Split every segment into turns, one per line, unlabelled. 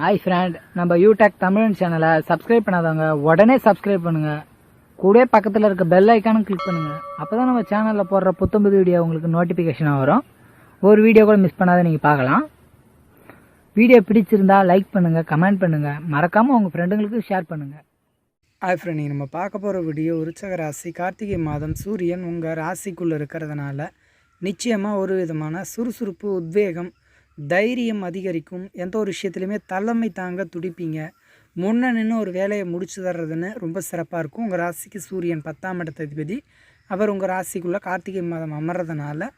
Hi friend நம்ம யூடெக் தமிழ் சேனலை subscribe பண்ணாதவங்க உடனே சப்ஸ்கிரைப் பண்ணுங்க. கூட பக்கத்தில் இருக்க பெல் ஐக்கானும் கிளிக் பண்ணுங்க. அப்பதான் நம்ம சேனலில் போடுற புத்தம்புது வீடியோ உங்களுக்கு நோட்டிஃபிகேஷனாக வரும். ஒரு வீடியோ கூட மிஸ் பண்ணாத நீங்கள் பார்க்கலாம். வீடியோ பிடிச்சிருந்தா லைக் பண்ணுங்கள் கமெண்ட் பண்ணுங்கள் மறக்காமல் உங்கள் ஃப்ரெண்டுங்களுக்கு ஷேர் பண்ணுங்கள்
ஹாய் ஃப்ரெண்ட் நம்ம பார்க்க போகிற வீடியோ உற்சக ராசி கார்த்திகை மாதம் சூரியன் உங்கள் ராசிக்குள்ளே இருக்கிறதுனால நிச்சயமாக ஒரு விதமான சுறுசுறுப்பு உத்வேகம் தைரியம் அதிகரிக்கும். எந்த ஒரு விஷயத்துலையுமே தலைமை தாங்க துடிப்பீங்க. முன்ன நின்று ஒரு வேலையை முடிச்சு தர்றதுன்னு ரொம்ப சிறப்பாக இருக்கும். உங்கள் ராசிக்கு சூரியன் பத்தாம் இடத்த அதிபதி. அவர் உங்கள் ராசிக்குள்ளே கார்த்திகை மாதம் அமர்றதுனால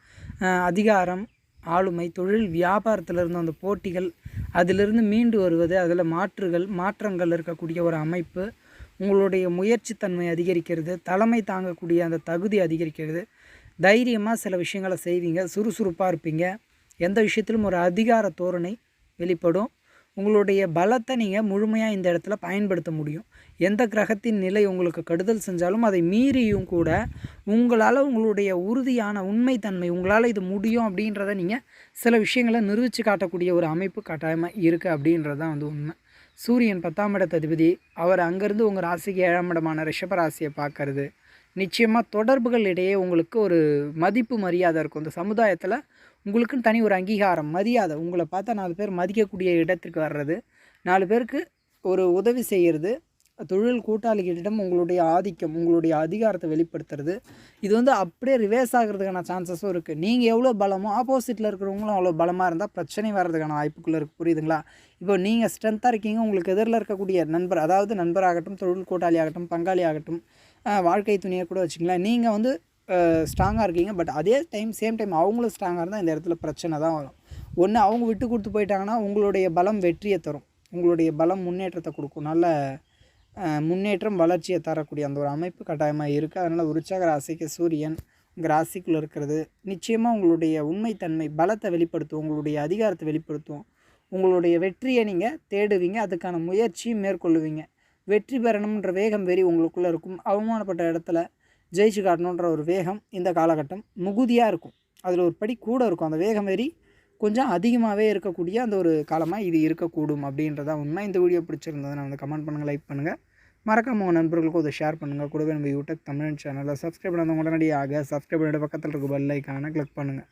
அதிகாரம் ஆளுமை தொழில் வியாபாரத்தில் இருந்த அந்த போட்டிகள் அதிலிருந்து மீண்டு வருவது அதில் மாற்றுகள் மாற்றங்கள் இருக்கக்கூடிய ஒரு அமைப்பு. உங்களுடைய முயற்சித்தன்மை அதிகரிக்கிறது. தலைமை தாங்கக்கூடிய அந்த தகுதி அதிகரிக்கிறது. தைரியமாக சில விஷயங்களை செய்வீங்க. சுறுசுறுப்பாக இருப்பீங்க. எந்த விஷயத்திலும் ஒரு அதிகார தோரணை வெளிப்படும். உங்களுடைய பலத்தை நீங்கள் முழுமையாக இந்த இடத்துல பயன்படுத்த முடியும். எந்த கிரகத்தின் நிலை உங்களுக்கு கெடுதல் செஞ்சாலும் அதை மீறியும் கூட உங்களால் உங்களுடைய உறுதியான உண்மைத்தன்மை உங்களால் இது முடியும் அப்படின்றத நீங்கள் சில விஷயங்களை நிரூபித்து காட்டக்கூடிய ஒரு அமைப்பு கட்டாயமாக இருக்குது அப்படின்றது தான் வந்து உண்மை. சூரியன் பத்தாம் இடத்த அதிபதி. அவர் அங்கேருந்து உங்கள் ராசிக்கு ஏழாம் இடமான ரிஷப ராசியை பார்க்கறது. நிச்சயமாக தொடர்புகள் இடையே உங்களுக்கு ஒரு மதிப்பு மரியாதை இருக்கும். இந்த சமுதாயத்தில் உங்களுக்குன்னு தனி ஒரு அங்கீகாரம் மரியாதை. உங்களை பார்த்தா நாலு பேர் மதிக்கக்கூடிய இடத்திற்கு வர்றது. நாலு பேருக்கு ஒரு உதவி செய்கிறது தொழில் கூட்டாளிகளிடம் உங்களுடைய ஆதிக்கம் உங்களுடைய அதிகாரத்தை வெளிப்படுத்துறது. இது வந்து அப்படியே ரிவேர்ஸ் ஆகிறதுக்கான சான்சஸும் இருக்குது நீங்கள் எவ்வளோ பலமோ ஆப்போசிட்டில் இருக்கிறவங்களும் அவ்வளோ பலமாக இருந்தால் பிரச்சனை வர்றதுக்கான வாய்ப்புகள் இருக்குது புரியுதுங்களா? இப்போ நீங்கள் ஸ்ட்ரென்த்தாக இருக்கீங்க உங்களுக்கு எதிரில் இருக்கக்கூடிய நண்பர் அதாவது நண்பராகட்டும் தொழில் கூட்டாளி ஆகட்டும் பங்காளி ஆகட்டும் வாழ்க்கை துணியை கூட வச்சுக்கலாம் நீங்கள் வந்து ஸ்ட்ராங்காக இருக்கீங்க பட் அதே டைம் சேம் டைம் அவங்களும் ஸ்ட்ராங்காக இருந்தால் இந்த இடத்துல பிரச்சனை தான் வரும். ஒன்று அவங்க விட்டு கொடுத்து போயிட்டாங்கன்னா உங்களுடைய பலம் வெற்றியை தரும். உங்களுடைய பலம் முன்னேற்றத்தை கொடுக்கும். நல்ல முன்னேற்றம் வளர்ச்சியை தரக்கூடிய அந்த ஒரு அமைப்பு கட்டாயமாக இருக்குது அதனால் உற்சாக ராசிக்கு சூரியன் உங்கள் ராசிக்குள்ளே இருக்கிறது. நிச்சயமாக உங்களுடைய உண்மைத்தன்மை பலத்தை வெளிப்படுத்தும் உங்களுடைய அதிகாரத்தை வெளிப்படுத்தும். உங்களுடைய வெற்றியை நீங்கள் தேடுவீங்க. அதுக்கான முயற்சியும் மேற்கொள்ளுவீங்க. வெற்றி பெறணுன்ற வேகம் வெறி உங்களுக்குள்ளே இருக்கும். அவமானப்பட்ட இடத்துல ஜெயிச்சு காட்டணுன்ற ஒரு வேகம் இந்த காலகட்டம் மிகுதியாக இருக்கும். அதில் ஒரு படி கூட இருக்கும். அந்த வேகம் வெறி கொஞ்சம் அதிகமாகவே இருக்கக்கூடிய அந்த ஒரு காலமாக இது இருக்கக்கூடும் அப்படின்றதான் உண்மை. இந்த வீடியோ பிடிச்சிருந்ததுன்னா வந்து கமெண்ட் பண்ணுங்கள் லைக் பண்ணுங்கள் மறக்காம உங்கள் நண்பர்களுக்கும் அதை ஷேர் பண்ணுங்கள் கூடவே நம்ம யூடியூப் தமிழ் சேனலில் சப்ஸ்கிரைப் பண்ணாதவங்க உடனடியாக சப்ஸ்கிரைப் பண்ணிட்டு பக்கத்தில் இருக்க பெல் ஐக்கானை கிளிக் பண்ணுங்கள்